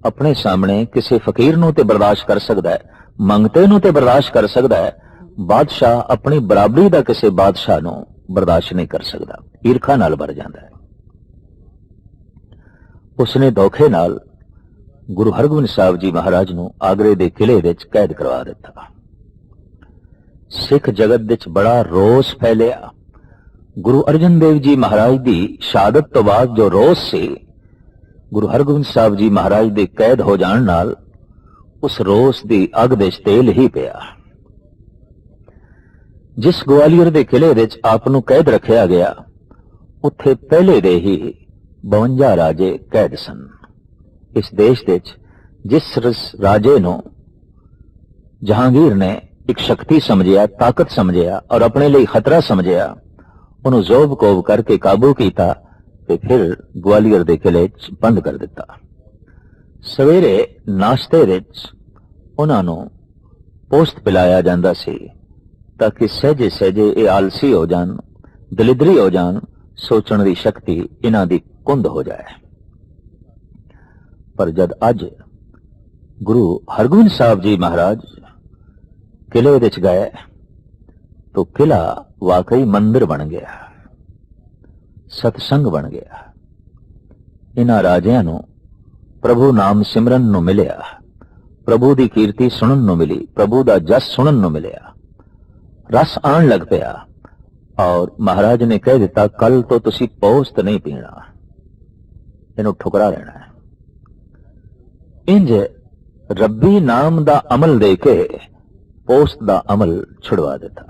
ਆਪਣੇ ਸਾਹਮਣੇ ਕਿਸੇ ਫਕੀਰ ਨੂੰ ਤੇ ਬਰਦਾਸ਼ਤ ਕਰ ਸਕਦਾ ਹੈ, ਮੰਗਤੇ ਨੂੰ ਤੇ ਬਰਦਾਸ਼ਤ ਕਰ ਸਕਦਾ ਹੈ, ਬਾਦਸ਼ਾਹ ਆਪਣੀ ਬਰਾਬਰੀ ਦਾ ਕਿਸੇ ਬਾਦਸ਼ਾਹ ਨੂੰ ਬਰਦਾਸ਼ਤ ਨਹੀਂ ਕਰ ਸਕਦਾ, ਈਰਖਾ ਨਾਲ ਭਰ ਜਾਂਦਾ ਹੈ। ਉਸਨੇ ਧੋਖੇ ਨਾਲ ਗੁਰੂ ਹਰਗੋਬਿੰਦ ਸਾਹਿਬ ਜੀ ਮਹਾਰਾਜ ਨੂੰ ਆਗਰੇ ਦੇ ਕਿਲੇ ਵਿੱਚ ਕੈਦ ਕਰਵਾ ਦਿੱਤਾ। ਸਿੱਖ ਜਗਤ ਵਿੱਚ ਬੜਾ ਰੋਸ ਫੈਲਿਆ। ਗੁਰੂ ਅਰਜਨ ਦੇਵ ਜੀ ਮਹਾਰਾਜ ਦੀ ਸ਼ਹਾਦਤ ਤੋਂ ਬਾਅਦ ਜੋ ਰੋਸ ਸੀ ਗੁਰੂ ਹਰਗੋਬਿੰਦ ਸਾਹਿਬ ਜੀ ਮਹਾਰਾਜ ਦੇ ਕੈਦ ਹੋ ਜਾਣ ਨਾਲ ਉਸ ਰੋਸ ਦੀ ਅੱਗ ਵਿੱਚ ਤੇਲ ਹੀ ਪਿਆ। ਜਿਸ ਗਵਾਲੀਅਰ ਦੇ ਕਿਲੇ ਵਿੱਚ ਆਪ ਨੂੰ ਕੈਦ ਰੱਖਿਆ ਗਿਆ, ਉੱਥੇ ਪਹਿਲੇ ਦੇ ਹੀ 52 ਰਾਜੇ ਕੈਦ ਸਨ। ਇਸ ਦੇਸ਼ ਵਿੱਚ ਜਿਸ ਰਾਜੇ ਨੂੰ ਜਹਾਂਗੀਰ ਨੇ ਇੱਕ ਸ਼ਕਤੀ ਸਮਝਿਆ, ਤਾਕਤ ਸਮਝਿਆ ਔਰ ਆਪਣੇ ਲਈ ਖਤਰਾ ਸਮਝਿਆ, ਉਹਨੂੰ ਜ਼ੋਬ ਕੋਬ ਕਰਕੇ ਕਾਬੂ ਕੀਤਾ ਤੇ ਫਿਰ ਗਵਾਲੀਅਰ ਦੇ ਕਿਲੇ 'ਚ ਬੰਦ ਕਰ ਦਿੱਤਾ। ਸਵੇਰੇ ਨਾਸ਼ਤੇ ਵਿੱਚ ਉਹਨਾਂ ਨੂੰ ਪੋਸਟ ਪਿਲਾਇਆ ਜਾਂਦਾ ਸੀ ਤਾਂ ਕਿ ਸਹਿਜੇ ਸਹਿਜੇ ਇਹ ਆਲਸੀ ਹੋ ਜਾਣ, ਦਲਿਦਰੀ ਹੋ ਜਾਣ, ਸੋਚਣ ਦੀ ਸ਼ਕਤੀ ਇਹਨਾਂ ਦੀ ਕੁੰਦ ਹੋ ਜਾਏ। ਪਰ ਜਦ ਅੱਜ ਗੁਰੂ ਹਰਗੋਬਿੰਦ ਸਾਹਿਬ ਜੀ ਮਹਾਰਾਜ ਕਿਲੇ ਵਿੱਚ ਗਏ, ਤਾਂ ਕਿਲਾ ਵਾਕਈ ਮੰਦਿਰ ਬਣ ਗਿਆ। ਸਤਸੰਗ ਬਣ ਗਿਆ। ਇਹਨਾਂ ਰਾਜਿਆਂ ਨੂੰ ਪ੍ਰਭੂ ਨਾਮ ਸਿਮਰਨ ਨੂੰ ਮਿਲਿਆ। ਪ੍ਰਭੂ ਦੀ ਕੀਰਤੀ ਸੁਣਨ ਨੂੰ ਮਿਲੀ। ਪ੍ਰਭੂ ਦਾ ਜਸ ਸੁਣਨ ਨੂੰ ਮਿਲਿਆ। ਰਸ ਆਣ ਲੱਗ ਪਿਆ। ਔਰ ਮਹਾਰਾਜ ਨੇ ਕਹਿ ਦਿੱਤਾ ਕੱਲ ਤੋਂ ਤੁਸੀਂ ਪੋਸਤ ਨਹੀਂ ਪੀਣਾ। ਇਹਨੂੰ ਠੁਕਰਾ ਲੈਣਾ ਹੈ। ਇੰਜ ਰੱਬੀ ਨਾਮ ਦਾ ਅਮਲ ਦੇ ਕੇ ਪੋਸਤ ਦਾ ਅਮਲ ਛੁਡਵਾ ਦਿੱਤਾ।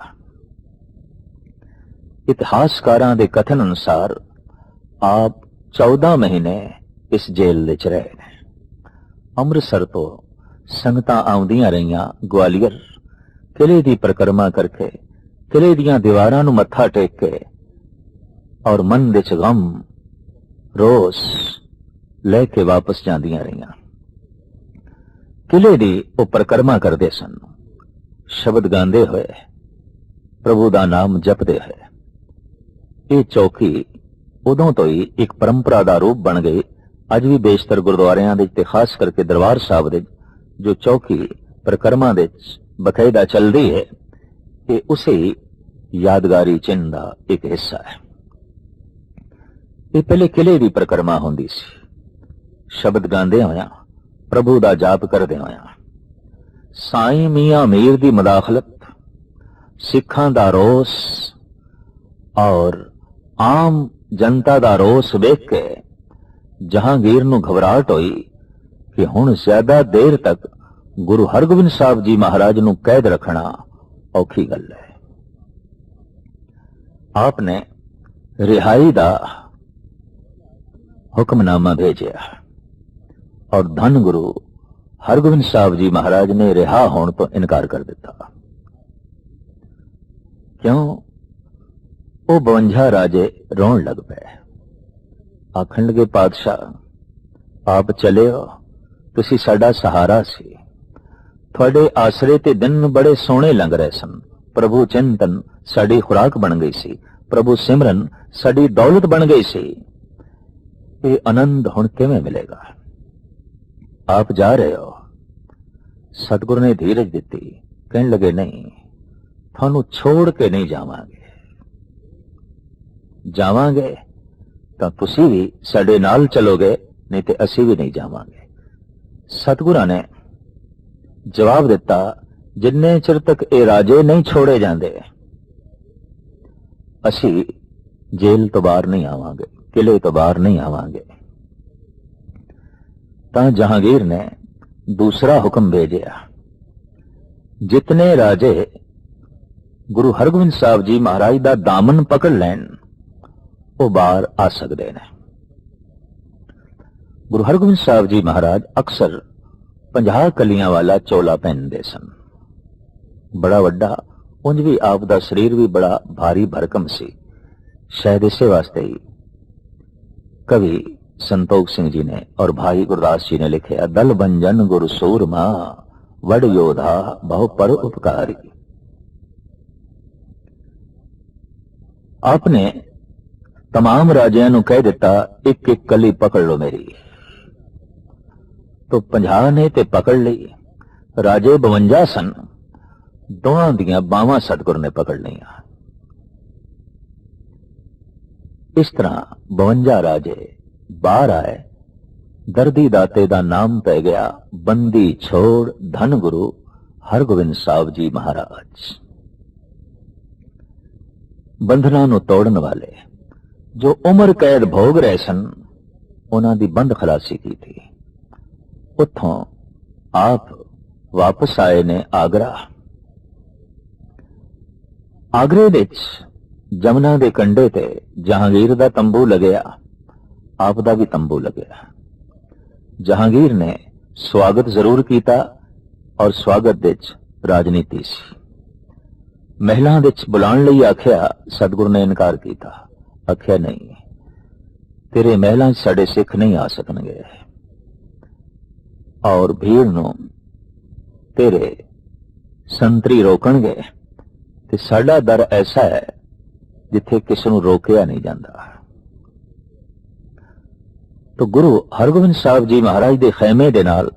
ਇਤਿਹਾਸਕਾਰਾਂ ਦੇ ਕਥਨ ਅਨੁਸਾਰ ਆਪ 14 ਮਹੀਨੇ ਇਸ ਜੇਲ੍ਹ ਵਿੱਚ ਰਹੇ ਨੇ। ਅੰਮ੍ਰਿਤਸਰ ਤੋਂ ਸੰਗਤਾਂ ਆਉਂਦੀਆਂ ਰਹੀਆਂ ਗਵਾਲੀਅਰ ਕਿਲੇ ਦੀ ਪ੍ਰਕਰਮਾ ਕਰਕੇ ਕਿਲੇ ਦੀਆਂ ਦੀਵਾਰਾਂ ਨੂੰ ਮੱਥਾ ਟੇਕ ਕੇ ਔਰ ਮਨ ਵਿੱਚ ਗਮ, ਰੋਸ ਲੈ ਕੇ ਵਾਪਸ ਜਾਂਦੀਆਂ ਰਹੀਆਂ। ਕਿਲੇ ਦੀ ਉਹ ਪ੍ਰਕਰਮਾ ਕਰਦੇ ਸਨ। ਸ਼ਬਦ ਗਾਉਂਦੇ ਹੋਏ ਪ੍ਰਭੂ ਦਾ ਨਾਮ ਜਪਦੇ ਹੋਏ ਇਹ ਚੌਕੀ ਉਦੋਂ ਤੋਂ ਹੀ ਇੱਕ ਪਰੰਪਰਾ ਦਾ ਰੂਪ ਬਣ ਗਈ। ਅੱਜ ਵੀ ਬੇਸ਼ਤਰ ਗੁਰਦੁਆਰਿਆਂ ਦੇ ਤੇ ਖਾਸ ਕਰਕੇ ਦਰਬਾਰ ਸਾਹਿਬ ਦੇ ਜੋ ਚੌਕੀ ਪ੍ਰਕਰਮਾਂ ਦੇ ਬਕਾਇਦਾ ਚੱਲਦੀ ਹੈ, ਇਹ ਉਸੇ ਯਾਦਗਾਰੀ ਚਿੰਨ੍ਹ ਦਾ ਇੱਕ ਹਿੱਸਾ ਹੈ। ਇਹ ਪਹਿਲੇ ਕਿਲੇ ਦੀ ਪ੍ਰਕਰਮਾ ਹੁੰਦੀ ਸੀ। ਸ਼ਬਦ ਗਾਉਂਦੇ ਹੋਇਆ, ਪ੍ਰਭੂ ਦਾ ਜਾਪ ਕਰਦੇ ਹੋਇਆ, ਸਾਈਂ ਮੀਆਂ ਮੀਰ ਦੀ ਮਦਾਖਲਤ, ਸਿੱਖਾਂ ਦਾ ਰੋਸ ਔਰ ਆਮ ਜਨਤਾ ਦਾ ਰੋਸ ਵੇਖ ਕੇ ਜਹਾਂਗੀਰ ਨੂੰ ਘਬਰਾਹਟ ਹੋਈ ਕਿ ਹੁਣ ਜ਼ਿਆਦਾ ਦੇਰ ਤੱਕ ਗੁਰੂ ਹਰਗੋਬਿੰਦ ਸਾਹਿਬ ਜੀ ਮਹਾਰਾਜ ਨੂੰ ਕੈਦ ਰੱਖਣਾ ਔਖੀ ਗੱਲ ਹੈ। ਆਪ ਨੇ ਰਿਹਾਈ ਦਾ ਹੁਕਮਨਾਮਾ ਭੇਜਿਆ ਔਰ ਧੰਨ ਗੁਰੂ ਹਰਗੋਬਿੰਦ ਸਾਹਿਬ ਜੀ ਮਹਾਰਾਜ ਨੇ ਰਿਹਾ ਹੋਣ ਤੋਂ ਇਨਕਾਰ ਕਰ ਦਿੱਤਾ। ਕਿਉਂ? ਉਹ 52 ਰਾਜੇ ਰੋਣ ਲੱਗ ਪਏ। ਆਖਣ ਲਗੇ, ਪਾਤਸ਼ਾਹ, ਆਪ ਚਲੇ ਹੋ ਤੁਸੀਂ ਸਾਡਾ ਸਹਾਰਾ ਸੀ। ਤੁਹਾਡੇ ਆਸਰੇ ਤੇ ਦਿਨ ਬੜੇ ਸੋਹਣੇ ਲੰਘ ਰਹੇ ਸਨ। ਪ੍ਰਭੂ ਚਿੰਤਨ ਸਾਡੀ ਖੁਰਾਕ ਬਣ ਗਈ ਸੀ। ਪ੍ਰਭੂ ਸਿਮਰਨ ਸਾਡੀ ਦੌਲਤ ਬਣ ਗਈ ਸੀ। ਇਹ ਆਨੰਦ ਹੁਣ ਕਿਵੇਂ ਮਿਲੇਗਾ? ਆਪ ਜਾ ਰਹੇ ਹੋ। ਸਤਿਗੁਰ ਨੇ ਧੀਰਜ ਦਿੱਤੀ। ਕਹਿਣ ਲੱਗੇ, ਨਹੀਂ, ਤੁਹਾਨੂੰ ਛੋੜ ਕੇ ਨਹੀਂ ਜਾਵਾਂਗੇ। ਜਾਵਾਂਗੇ, ਤਾਂ ਤੁਸੀਂ ਵੀ ਸਾਡੇ ਨਾਲ ਚਲੋਗੇ, ਨਹੀਂ ਤੇ ਅਸੀਂ ਵੀ ਨਹੀਂ ਜਾਵਾਂਗੇ। ਸਤਿਗੁਰਾਂ ਨੇ ਜਵਾਬ ਦਿੱਤਾ, ਜਿੰਨੇ ਚਿਰ ਤੱਕ ਇਹ ਰਾਜੇ ਨਹੀਂ ਛੋੜੇ ਜਾਂਦੇ, ਅਸੀਂ ਜੇਲ੍ਹ ਤੋਂ ਬਾਹਰ ਨਹੀਂ ਆਵਾਂਗੇ ਕਿਲੇ ਤੋਂ ਬਾਹਰ ਨਹੀਂ ਆਵਾਂਗੇ। ਤਾਂ ਜਹਾਂਗੀਰ ਨੇ ਦੂਸਰਾ ਹੁਕਮ ਭੇਜਿਆ। ਜਿਤਨੇ ਰਾਜੇ ਗੁਰੂ ਹਰਗੋਬਿੰਦ ਸਾਹਿਬ ਜੀ ਮਹਾਰਾਜ ਦਾ ਦਾਮਨ ਪਕੜ ਲੈਣ ਉਹ ਬਾਹਰ ਆ ਸਕਦੇ ਨੇ। ਗੁਰੂ ਹਰਗੋਬਿੰਦ ਸਾਹਿਬ ਜੀ ਮਹਾਰਾਜ ਅਕਸਰ 50 ਕਲੀਆਂ ਵਾਲਾ ਚੋਲਾ ਪਹਿਨਦੇ ਸਨ। ਬੜਾ ਵੱਡਾ, ਉਂਝ ਵੀ ਆਪ ਦਾ ਸਰੀਰ ਵੀ ਬੜਾ ਭਾਰੀ ਭਰਕਮ ਸੀ। ਸ਼ਾਇਦ ਇਸੇ ਵਾਸਤੇ ਹੀ ਕਵੀ ਸੰਤੋਖ ਸਿੰਘ ਜੀ ਨੇ ਔਰ ਭਾਈ ਗੁਰਦਾਸ ਜੀ ਨੇ ਲਿਖਿਆ, ਦਲ ਬੰਜਨ ਗੁਰ ਸੂਰਮਾ, ਵਡ ਯੋਧਾ ਬਹੁ ਪਰ ਉਪਕਾਰੀ। ਆਪਨੇ तमाम ਰਾਜਿਆਂ ਨੂੰ ਕਹਿ ਦਿੱਤਾ ਇੱਕ ਇੱਕ ਕਲੀ ਪਕੜ ਲਓ ਮੇਰੀ ਤੋ 50 ਨੇ ਤੇ ਪਕੜ ਲਈ ਰਾਜੇ 52 ਸਨ ਦੋਹਾਂ ਦੀਆਂ ਬਾਹਾਂ ਸਤਗੁਰ ਨੇ ਪਕੜ ਲਈਆਂ ਇਸ ਤਰ੍ਹਾਂ 52 ਰਾਜੇ ਬਾਹਰ ਆਏ ਦਰਦੀ ਦਾਤੇ ਦਾ ਨਾਮ ਪੈ ਗਿਆ ਬੰਦੀ ਛੋੜ ਧਨ ਗੁਰੂ ਹਰਗੋਬਿੰਦ ਸਾਹਿਬ ਜੀ ਮਹਾਰਾਜ ਬੰਧਨਾਂ ਨੂੰ ਤੋੜਨ ਵਾਲੇ ਜੋ ਉਮਰ ਕੈਦ ਭੋਗ ਰਹੇ ਸਨ, ਉਹਨਾਂ ਦੀ ਬੰਦ ਖਲਾਸੀ ਕੀਤੀ। ਉੱਥੋਂ ਆਪ ਵਾਪਸ ਆਏ ਨੇ ਆਗਰਾ। ਆਗਰੇ ਵਿੱਚ ਜਮਨਾ ਦੇ ਕੰਢੇ ਤੇ ਜਹਾਂਗੀਰ ਦਾ ਤੰਬੂ ਲੱਗਿਆ। ਆਪ ਦਾ ਵੀ ਤੰਬੂ ਲੱਗਿਆ। ਜਹਾਂਗੀਰ ਨੇ ਸਵਾਗਤ ਜ਼ਰੂਰ ਕੀਤਾ ਔਰ ਸਵਾਗਤ ਵਿੱਚ ਰਾਜਨੀਤੀ ਸੀ। ਮਹਿਲਾ ਵਿੱਚ ਬੁਲਾਉਣ ਲਈ ਆਖਿਆ, ਸਤਿਗੁਰ ਨੇ ਇਨਕਾਰ ਕੀਤਾ। ਆਖਿਆ, ਨਹੀਂ, ਤੇਰੇ ਮਹਿਲਾਂ 'ਚ ਸਾਡੇ ਸਿੱਖ ਨਹੀਂ ਆ ਸਕਣਗੇ। ਔਰ ਭੀੜ ਨੂੰ ਤੇਰੇ ਸੰਤਰੀ ਰੋਕਣਗੇ। ਤੇ ਸਾਡਾ ਦਰ ਐਸਾ ਹੈ ਜਿੱਥੇ ਕਿਸ ਨੂੰ ਰੋਕਿਆ ਨਹੀਂ ਜਾਂਦਾ। ਤੋ ਗੁਰੂ ਹਰਗੋਬਿੰਦ ਸਾਹਿਬ ਜੀ ਮਹਾਰਾਜ ਦੇ ਖੈਮੇ ਦੇ ਨਾਲ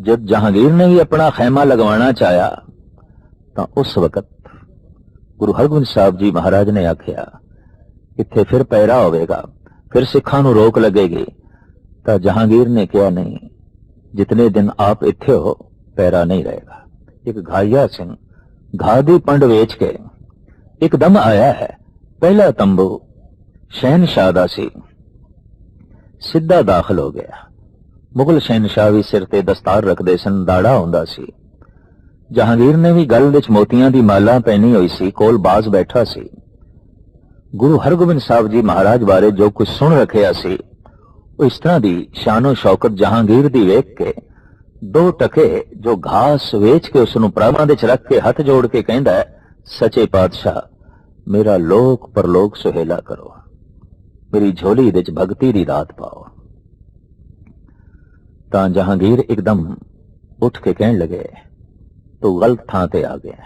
ਜਦ ਜਹਾਂਗੀਰ ਨੇ ਵੀ ਆਪਣਾ ਖੈਮਾ ਲਗਵਾਉਣਾ ਚਾਹਿਆ, ਤਾਂ ਉਸ ਵਕਤ ਗੁਰੂ ਹਰਗੋਬਿੰਦ ਸਾਹਿਬ ਜੀ ਮਹਾਰਾਜ ਨੇ ਆਖਿਆ ਇੱਥੇ ਫਿਰ ਪੈਰਾ ਹੋਵੇਗਾ, ਫਿਰ ਸਿੱਖਾਂ ਨੂੰ ਰੋਕ ਲੱਗੇਗੀ। ਤਾਂ ਜਹਾਂਗੀਰ ਨੇ ਕਿਹਾ, ਨਹੀਂ, ਜਿਤਨੇ ਦਿਨ ਆਪ ਇੱਥੇ ਹੋ, ਪੈਰਾ ਨਹੀਂ ਰਹੇਗਾ। ਇੱਕ ਘਾਇਆ ਸਿੰਘ ਘਾ ਦੀ ਪੰਡ ਵੇਚ ਕੇ ਇੱਕਦਮ ਆਇਆ ਹੈ। ਪਹਿਲਾ ਤੰਬੂ ਸ਼ਹਿਨशाह ਦਾ ਸੀ। ਸਿੱਧਾ ਦਾਖਲ ਹੋ ਗਿਆ। ਮੁਗਲ ਸ਼ਹਿਨशाह ਵੀ ਸਿਰ ਤੇ ਦਸਤਾਰ ਰੱਖਦੇ ਸਨ, ਦਾੜਾ ਹੁੰਦਾ ਸੀ। ਜਹਾਂਗੀਰ ਨੇ ਵੀ ਗੱਲ ਵਿੱਚ ਮੋਤੀਆਂ ਦੀ ਮਾਲਾ ਪਹਿਨੀ ਹੋਈ ਸੀ, ਕੋਲ ਬਾਜ਼ ਬੈਠਾ ਸੀ। ਗੁਰੂ ਹਰਗੋਬਿੰਦ ਸਾਹਿਬ ਜੀ ਮਹਾਰਾਜ ਬਾਰੇ ਜੋ ਕੁਝ ਸੁਣ ਰੱਖਿਆ ਸੀ, ਉਹ ਇਸ ਤਰ੍ਹਾਂ ਦੀ ਸ਼ਾਨੋ ਸ਼ੌਕਤ ਜਹਾਂਗੀਰ ਦੀ ਵੇਖ ਕੇ ਦੋ ਟਕੇ ਜੋ ਘਾਸ ਵੇਚ ਕੇ ਉਸ ਨੂੰ ਪ੍ਰਾਮਾਂ ਦੇ ਚ ਰੱਖ ਕੇ ਹੱਥ ਜੋੜ ਕੇ ਕਹਿੰਦਾ ਸੱਚੇ ਪਾਤਸ਼ਾਹ, ਮੇਰਾ ਲੋਕ ਪਰਲੋਕ ਸੁਹੇਲਾ ਕਰੋ। ਮੇਰੀ ਝੋਲੀ ਵਿੱਚ ਭਗਤੀ ਦੀ ਰਾਤ ਪਾਓ। ਤਾਂ ਜਹਾਂਗੀਰ ਇੱਕਦਮ ਉੱਠ ਕੇ ਕਹਿਣ ਲਗੇ, ਤੂੰ ਗਲਤ ਥਾਂ ਤੇ ਆ ਗਿਆ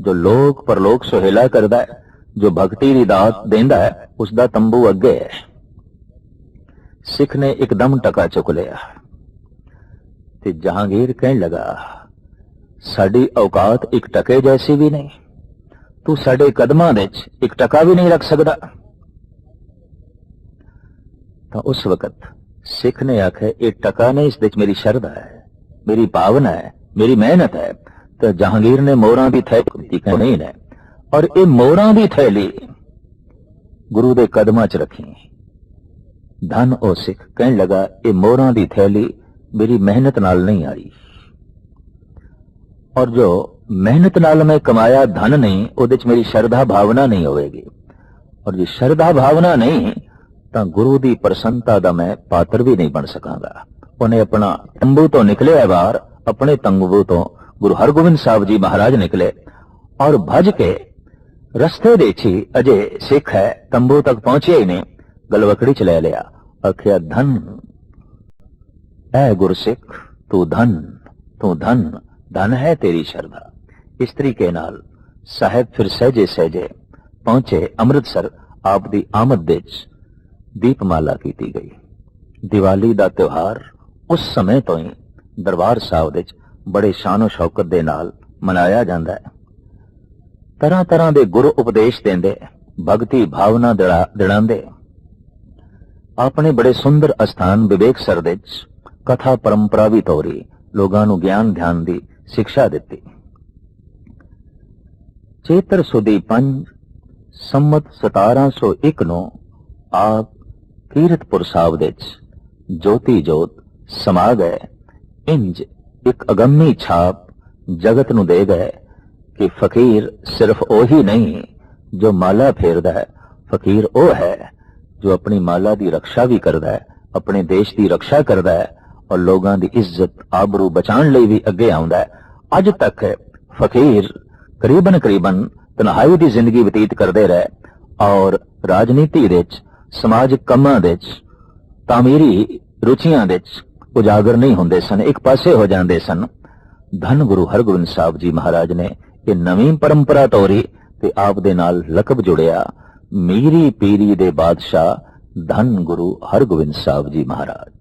ਜੋ ਲੋਕ ਪਰਲੋਕ ਸੁਹੇਲਾ ਕਰਦਾ ਹੈ ਜੋ ਭਗਤੀ ਦੀ ਦਾਤ ਦਿੰਦਾ ਹੈ ਉਸ ਦਾ ਤੰਬੂ ਅੱਗੇ ਹੈ। ਸਿੱਖ ਨੇ ਇੱਕਦਮ ਟਕਾ ਚੁੱਕ ਲਿਆ। ਤੇ ਜਹਾਂਗੀਰ ਕਹਿਣ ਲਗਾ, ਸਾਡੀ ਔਕਾਤ ਇੱਕ ਟਕੇ ਜੈਸੀ ਵੀ ਨਹੀਂ। ਤੂੰ ਸਾਡੇ ਕਦਮਾਂ ਵਿੱਚ ਇੱਕ ਟਕਾ ਵੀ ਨਹੀਂ ਰੱਖ ਸਕਦਾ। ਤਾਂ ਉਸ ਵਕਤ ਸਿੱਖ ਨੇ ਆਖਿਆ, ਇਹ ਟਕਾ ਨਹੀਂ, ਇਸ ਵਿੱਚ ਮੇਰੀ ਸ਼ਰਧਾ ਹੈ, ਮੇਰੀ ਭਾਵਨਾ ਹੈ, ਮੇਰੀ ਮਿਹਨਤ ਹੈ। ਤਾਂ ਜਹਾਂਗੀਰ ਨੇ ਮੋਹਰਾਂ ਦੀ ਥੈਪ ਦਿੱਤੀ ਕਿ ਨਹੀਂ ਨੇ ਔਰ ਇਹ ਮੋਹਰਾਂ ਦੀ ਥੈਲੀ ਗੁਰੂ ਦੇ ਕਦਮਾਂ 'ਚ ਰੱਖੀ। ਧਨ ਉਹ ਸਿੱਖ ਕਹਿਣ ਲਗਾ, ਇਹ ਮੋਹਰਾਂ ਦੀ ਥੈਲੀ ਮੇਰੀ ਮਿਹਨਤ ਨਾਲ ਨਹੀਂ ਆਈ। ਔਰ ਜੋ ਮਿਹਨਤ ਨਾਲ ਮੈਂ ਕਮਾਇਆ, ਧਨ ਨਹੀਂ, ਉਹਦੇ 'ਚ ਮੇਰੀ ਸ਼ਰਧਾ ਭਾਵਨਾ ਨਹੀਂ ਹੋਵੇਗੀ। ਔਰ ਜੇ ਸ਼ਰਧਾ ਭਾਵਨਾ ਨਹੀਂ, ਤਾਂ ਗੁਰੂ ਦੀ ਪ੍ਰਸੰਨਤਾ ਦਾ ਮੈਂ ਪਾਤਰ ਵੀ ਨਹੀਂ ਬਣ ਸਕਾਂਗਾ। ਉਹਨੇ ਆਪਣਾ ਤੰਬੂ ਤੋਂ ਨਿਕਲਿਆ ਬਾਹਰ, ਆਪਣੇ ਤੰਬੂ ਤੋਂ ਗੁਰੂ ਹਰਗੋਬਿੰਦ ਸਾਹਿਬ ਜੀ ਮਹਾਰਾਜ ਨਿਕਲੇ ਔਰ ਭਜ ਕੇ ਰਸਤੇ ਦੇ ਛੀ ਅਜੇ ਸਿੱਖ ਹੈ, ਤੰਬੂ ਤੱਕ ਪਹੁੰਚਿਆ ਹੀ ਨਹੀਂ। ਗਲਵਕੜੀ ਚ ਲੈ ਲਿਆ। ਆਖਿਆ, ਧਨ। ਐ ਗੁਰਸਿੱਖ ਤੂੰ ਧਨ ਤੂੰ ਧਨ ਧਨ ਹੈ ਤੇਰੀ ਸ਼ਰਧਾ। ਇਸ ਤਰੀਕੇ ਨਾਲ ਸਾਹਿਬ ਫਿਰ ਸਹਜੇ ਸਹਜੇ ਪਹੁੰਚੇ ਅੰਮ੍ਰਿਤਸਰ, ਆਪ ਦੀ ਆਮਦ ਦੇ ਵਿੱਚ ਦੀਪਮਾਲਾ ਕੀਤੀ ਗਈ। ਦੀਵਾਲੀ ਦਾ ਤਿਉਹਾਰ ਉਸ ਸਮੇਂ ਤੋਂ ਹੀ ਦਰਬਾਰ ਸਾਹਿਬ ਦੇ ਵਿੱਚ ਬੜੇ ਸ਼ਾਨੋ ਸ਼ੌਕਤ ਦੇ ਨਾਲ ਮਨਾਇਆ ਜਾਂਦਾ ਹੈ। ਤਰ੍ਹਾਂ ਤਰ੍ਹਾਂ ਦੇ ਗੁਰੂ ਉਪਦੇਸ਼ ਦਿੰਦੇ, ਭਗਤੀ ਭਾਵਨਾ ਦਿਲਾ- ਦਿਲਾਉਂਦੇ। ਆਪਣੇ ਬੜੇ ਸੁੰਦਰ ਅਸਥਾਨ ਵਿਵੇਕ ਸਰ ਦੇ ਵਿੱਚ ਕਥਾ ਪਰੰਪਰਾ ਵੀ ਤੋਰੀ, ਲੋਕਾਂ ਨੂੰ ਗਿਆਨ ਧਿਆਨ ਦੀ ਸਿੱਖਿਆ ਦਿੱਤੀ। ਚੇਤਰ ਸੁਦੀ ਪੰਜ, ਸੰਮਤ 1701 ਨੂੰ ਆਪ ਕੀਰਤਪੁਰ ਸਾਹਿਬ ਦੇ ਵਿੱਚ ਜੋਤੀ ਜੋਤ ਸਮਾ ਗਏ। ਇੰਜ ਇੱਕ ਅਗੰਮੀ ਛਾਪ ਜਗਤ ਨੂੰ ਦੇ ਗਏ। ਕਿ ਫਕੀਰ ਸਿਰਫ ਉਹੀ ਨਹੀਂ, ਜੋ ਮਾਲਾ ਫੇਰਦਾ ਹੈ, ਫਕੀਰ ਉਹ ਹੈ ਜੋ ਆਪਣੀ ਮਾਲਾ ਦੀ ਰੱਖਿਆ ਵੀ ਕਰਦਾ ਹੈ, ਆਪਣੇ ਦੇਸ਼ ਦੀ ਰੱਖਿਆ ਕਰਦਾ ਹੈ ਔਰ ਲੋਕਾਂ ਦੀ ਇੱਜ਼ਤ, ਆਬਰੂ ਬਚਾਉਣ ਲਈ ਵੀ ਅੱਗੇ ਆਉਂਦਾ ਹੈ। ਅੱਜ ਤੱਕ ਫਕੀਰ ਕਰੀਬਨ ਕਰੀਬਨ ਤਨਹਾਈ ਦੀ ਜ਼ਿੰਦਗੀ ਬਤੀਤ ਕਰਦੇ ਰਹੇ ਔਰ ਰਾਜਨੀਤੀ ਦੇ ਵਿੱਚ, ਸਮਾਜ ਕੰਮਾਂ ਦੇ ਵਿੱਚ, ਤਾਮੀਰੀ ਰੁਚੀਆਂ ਦੇ ਵਿੱਚ ਉਜਾਗਰ ਨਹੀਂ ਹੁੰਦੇ ਸਨ, ਇੱਕ ਪਾਸੇ ਹੋ ਜਾਂਦੇ ਸਨ। ਧੰਨ ਗੁਰੂ ਹਰਗੋਬਿੰਦ ਸਾਹਿਬ ਜੀ ਮਹਾਰਾਜ ਨੇ ਇਹ ਨਵੀਂ ਪਰੰਪਰਾ ਤੋਰੀ ਤੇ ਆਪ ਦੇ ਨਾਲ ਲਕਬ ਜੁੜਿਆ ਮੀਰੀ ਪੀਰੀ ਦੇ ਬਾਦਸ਼ਾਹ ਧੰਨ ਗੁਰੂ ਹਰਗੋਬਿੰਦ ਸਾਹਿਬ ਜੀ ਮਹਾਰਾਜ।